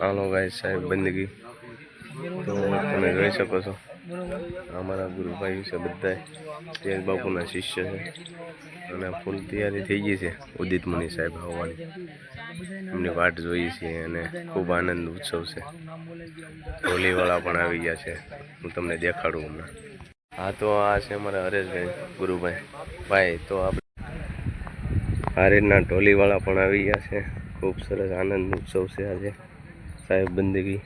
હાલો ગાય સાહેબ, બંદગી. તો તમે જોઈ શકો છો, અમારા ગુરુભાઈ છે બધા તેજ બાપુના શિષ્ય છે. અને ફૂલ તૈયારી થઈ ગઈ છે ઉદિત મુનિ સાહેબ આવવાની. એમની વાટ જોઈએ છીએ અને ખૂબ આનંદ ઉત્સવ છે. હોલીવાળા પણ આવી ગયા છે. હું તમને દેખાડું હમણાં. હા, તો આ છે અમારા હરેશભાઈ, ગુરુભાઈ. ભાઈ, તો આપણે આ રીતના ઢોલીવાળા પણ આવી ગયા છે. ખૂબ સરસ આનંદ ઉત્સવ છે આજે સાહેબ બંદગી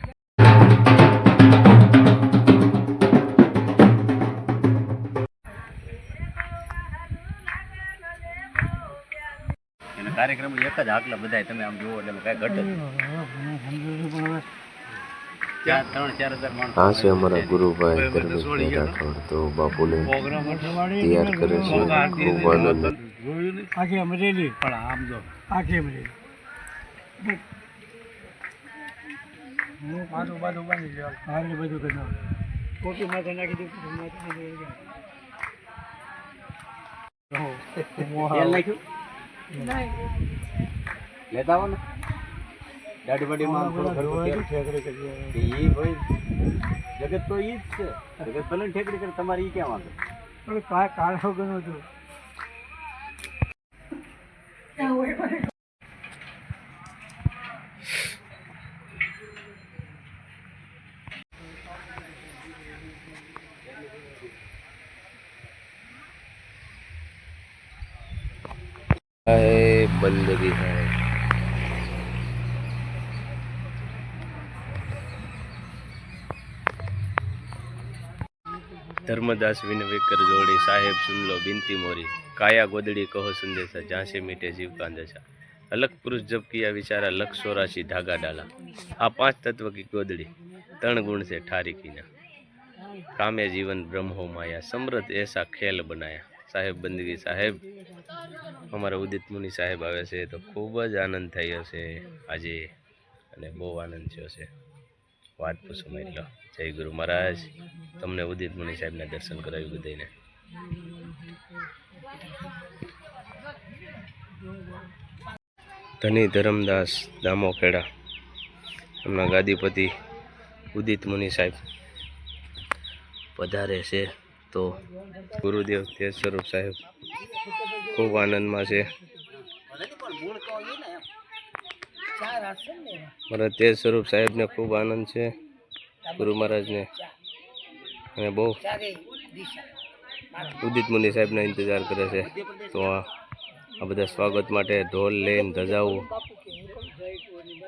કાર્યક્રમ એક જ આટલા બધા તમે આમ જુઓ એટલે કાંઈ ઘટ ચાર ત્રણ ચાર હજાર આ છે અમારા ગુરુભાઈ ધર્મેશભાઈ રાઠોડ. તો બાપુને તૈયાર કરે છે. ખૂબ આનંદ આખી અમરેલી પણ આમ જો. આખી અમરેલી હું પાછું બાજુ બાંધી દેવા હા બધું કરી કોટી કોકી માથે નાખી દઉં કોકી માથે નાખી. નાખ્યું? લેતા આવો ને. દાઢી બાડીમાં ઠેકડી કરી એ ઈ ભાઈ જગત તો ઈ જ છે. જગત ભલે ઠેકડી કરે તમારે ઈ ક્યાં વાંધો? કાળ કાળો હતું. છું है बंदगी है ધર્મદાસ વિનવિકર જોડી સાહેબ સુનલો બિનતી મોરી કાયા ગોદડી કહો સંદેશા ઝાંસી મીઠે જીવ કાંદેશા અલગ પુરુષ જબ કિયા વિચારા લખ સોરાશી ધાગા ડાલા આ પાંચ તત્વ કી ગોદડી ત્રણ ગુણ છે ઠારી કીના કામે જીવન બ્રહ્મો માયા સમૃદ્ધ એસા ખેલ બનાયા સાહેબ બંદગી સાહેબ. અમારા ઉદિત મુનિ સાહેબ આવે છે તો ખૂબ જ આનંદ થયો છે આજે અને બહુ આનંદ થયો છે. વાત પૂછો એટલો જય ગુરુ મહારાજ. તમને ઉદિત મુનિ સાહેબના દર્શન કરાવી બધાને ધની ધરમદાસ દામોખેડા એમના ગાદીપતિ ઉદિત મુનિ સાહેબ પધારે છે. તો ગુરુદેવ તેજ સ્વરૂપ સાહેબ ખૂબ આનંદમાં છે. મારા તેજ સ્વરૂપ સાહેબને ખૂબ આનંદ છે ગુરુ મહારાજને. અને બહુ ઉદિત મુનિ સાહેબના ઇંતજાર કરે છે. તો આ બધા સ્વાગત માટે ઢોલ લઈને ધજાવું.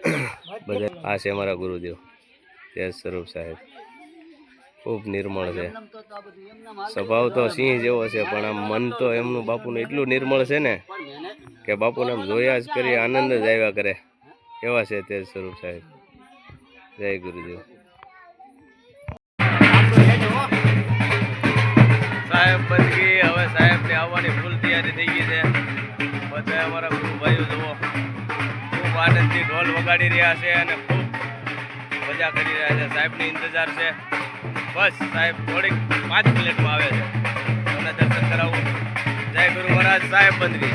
બધા આ છે મારા ગુરુદેવ તેજ સ્વરૂપ સાહેબ. ખૂબ નિર્મળ છે. સ્વભાવ તો સિંહ જેવો છે પણ આમ મન તો એમનું બાપુનું એટલું નિર્મળ છે ને કે બાપુને આમ જોયા જ કરી આનંદ જ આવ્યા કરે. એવા છે તેજ સ્વરૂપ સાહેબ. જય ગુરુદેવ. સાહેબ બંદગી હવે સાહેબ ને આવવાની ફૂલ તૈયારી થઈ ગઈ છે. બધા અમારા ગુરુભાઈઓ જુઓ. ખૂબ આનંદથી ઢોલ વગાડી રહ્યા છે અને ખૂબ મજા કરી રહ્યા છે. સાહેબની ઇંતજાર છે. બસ, સાહેબ, થોડીક પાંચ મિનિટમાં આવે છે. તમને દર્શન કરાવું. જય ગુરુ મહારાજ, સાહેબ બંદગી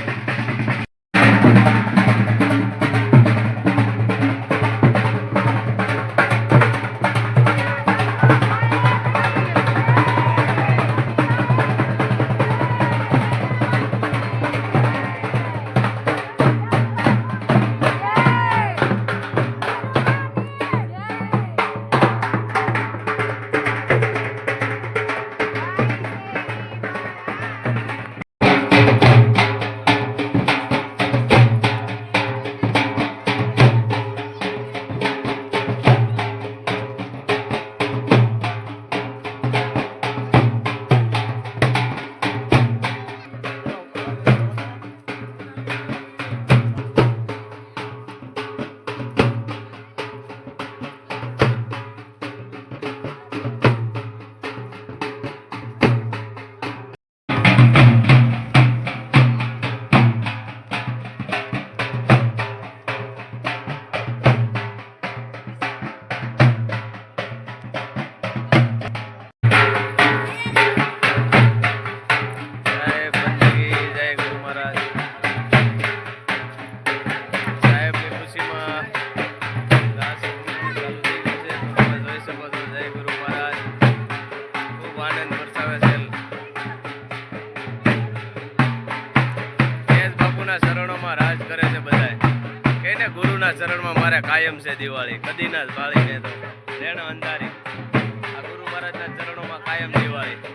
મારે કાયમ છે દિવાળી. કદી ના બાળી ને તો. રેણ અંધારી. આ ગુરુ મહારાજના ચરણોમાં કાયમ દિવાળી.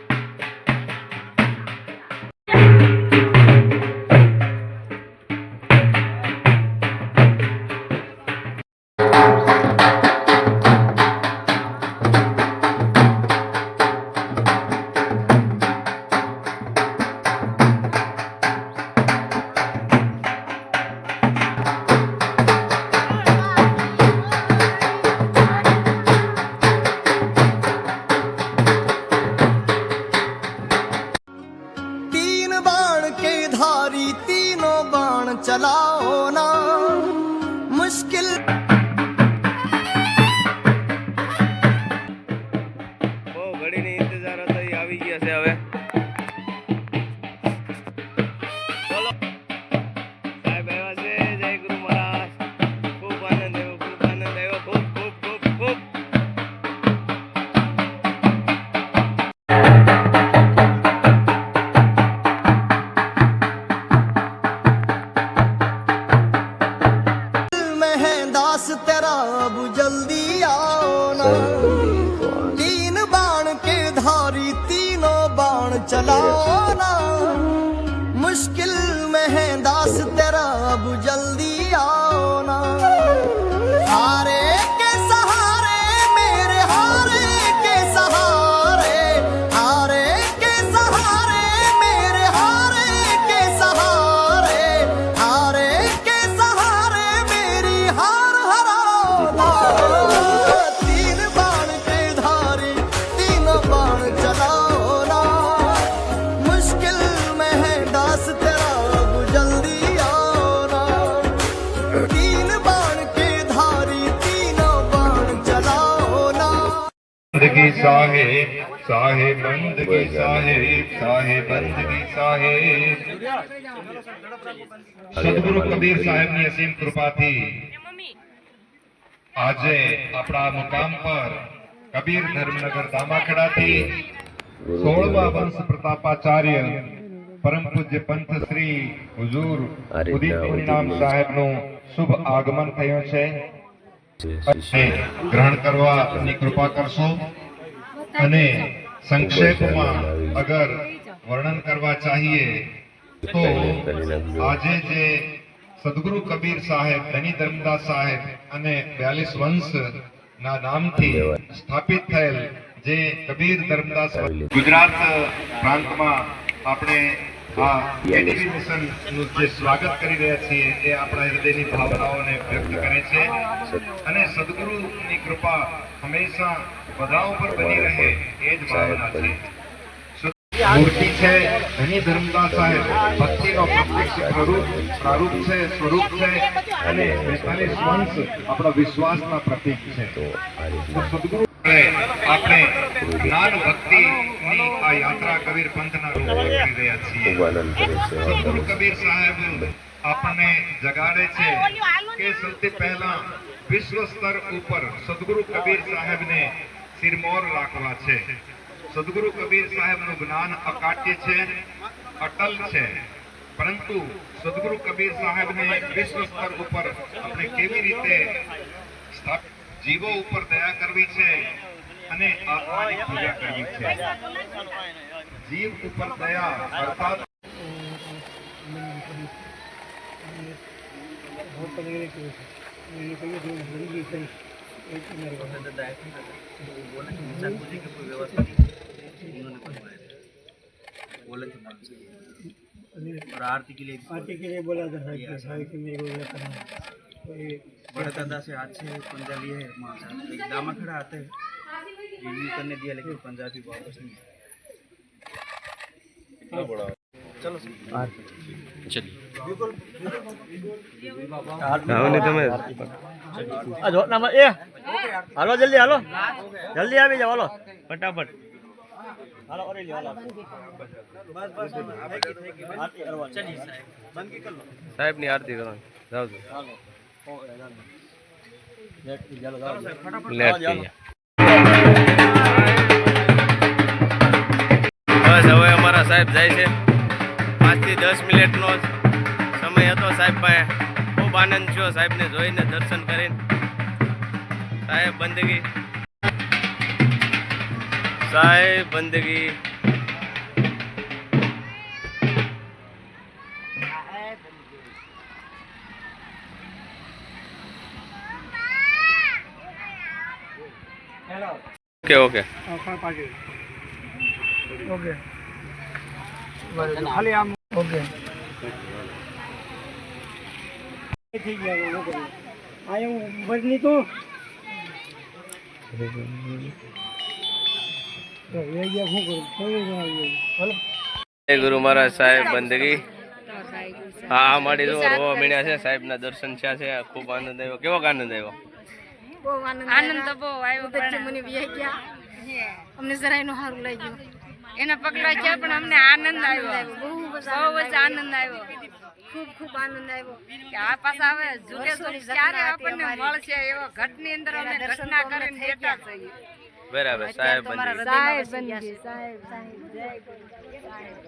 સાહેબ સાહેબ બંદગી સાહેબ સાહેબ બંદગી સાહેબ. સદગુરુ કબીર સાહેબની અસીમ કૃપાથી આજે આપણા મુકામ પર કબીર ધર્મનગર દામાખેડાથી સોળમા વંશ પ્રતાપાચાર્ય પરમ પૂજ્ય પંથ શ્રી હુજુર ઉદિત ઇનામ સાહેબનું શુભ આગમન થયું છે. ગ્રહણ કરવાની કૃપા કરશો. અને સંક્ષેપમાં અગર વર્ણન કરવા ચાહીએ તો આજે જે સદગુરુ કબીર સાહેબ ધની ધર્મદાસ સાહેબ અને બ્યાલીસ વંશ ના નામથી સ્થાપિત થયેલ જે કબીર ધર્મદાસ ગુજરાત પ્રાંતમાં આપણે નું જે સ્વાગત કરી રહ્યા છીએ એ આપણા હૃદયની ભાવનાઓને વ્યક્ત કરે છે. અને સદગુરુની કૃપા હંમેશા બધા ઉપર બની રહે એ જ ભાવના છે. મૂર્તિ છે ધની ધર્મદાસ સાહેબ. ભક્તિનો પ્રત્યક્ષ સ્વરૂપ પ્રારૂપ છે સ્વરૂપ છે. અને બેતાલીસ વંશ આપણા વિશ્વાસના પ્રતીક છે. તો સદગુરુ આપણે જ્ઞાન ભક્તિની આ યાત્રા કબીર પંથના રૂપમાં કરી રહ્યા છીએ. સદગુરુ કબીર સાહેબ આપણને જગાડે છે કે સૌથી પહેલા વિશ્વ સ્તર ઉપર સદગુરુ કબીર સાહેબને સિરમોર રાખવા છે. સદગુરુ કબીર સાહેબનું જ્ઞાન અકાટ્ય છે અટલ છે. પરંતુ સદગુરુ કબીર સાહેબને વિશ્વ સ્તર ઉપર આપણે કેવી રીતે સ્થાપિત જીવો ઉપર દયા કરવી છે અને આત્માની પૂજા કરવી છે જીવ ઉપર દયા અર્થાત और आरती के लिए आरती के लिए बोला था साहब के साहब कि मेरे को ये करना है। तो ये बड़कदा से आज से पंजा लिए है वहाँ से एक दामा खड़ा आते हैं रिव्यू करने दिया लेकिन पंजाबी वापस नहीं आया। चलो રાવની તમે આ જો નામાં એ હાલો જલ્દી હાલો જલ્દી આવી જાઓ હાલો ફટાફટ હાલો ઓરે લ્યો હાલો આરતી કરવાની चलिए साहब बंद कर लो સાહેબની આરતી કરો જાઓ છો હાલો બસ, હવે અમારા સાહેબ જાય છે. પાંચથી દસ મિનિટનો જ સમય હતો સાહેબ પાસે. ખૂબ આનંદ થયો સાહેબને જોઈને દર્શન કરીને. સાહેબ, બંદગી. સાહેબ, બંદગી. ઓકે ઓકે ખાલી આમ થઈ ગયા આ હું તો? ગુરુ મહારાજ સાહેબ બંદગી. હા મળી જો રોવા મીણ્યા છે સાહેબના દર્શન થયા છે ખૂબ આનંદ આવ્યો. કેવો આનંદ આવ્યો? બહુ આનંદ આનંદ તો બહુ આવ્યો પણ મને વ્યાઈ ગયા. અમને જરાયનું સારું લાગ્યું. એના પગલા ગયા પણ અમને આનંદ આવ્યો. બહુ જ આનંદ આવ્યો. ખૂબ ખૂબ આનંદ આવ્યો. કે આ પાછા હવે જુગે જુગે ક્યારે આપણને મળશે એવો ઘટની અંદર અમે ઘટના કરીને બેઠા થઈએ બરાબર સાહેબ સાહેબ સાહેબ સાહેબ સાહેબ.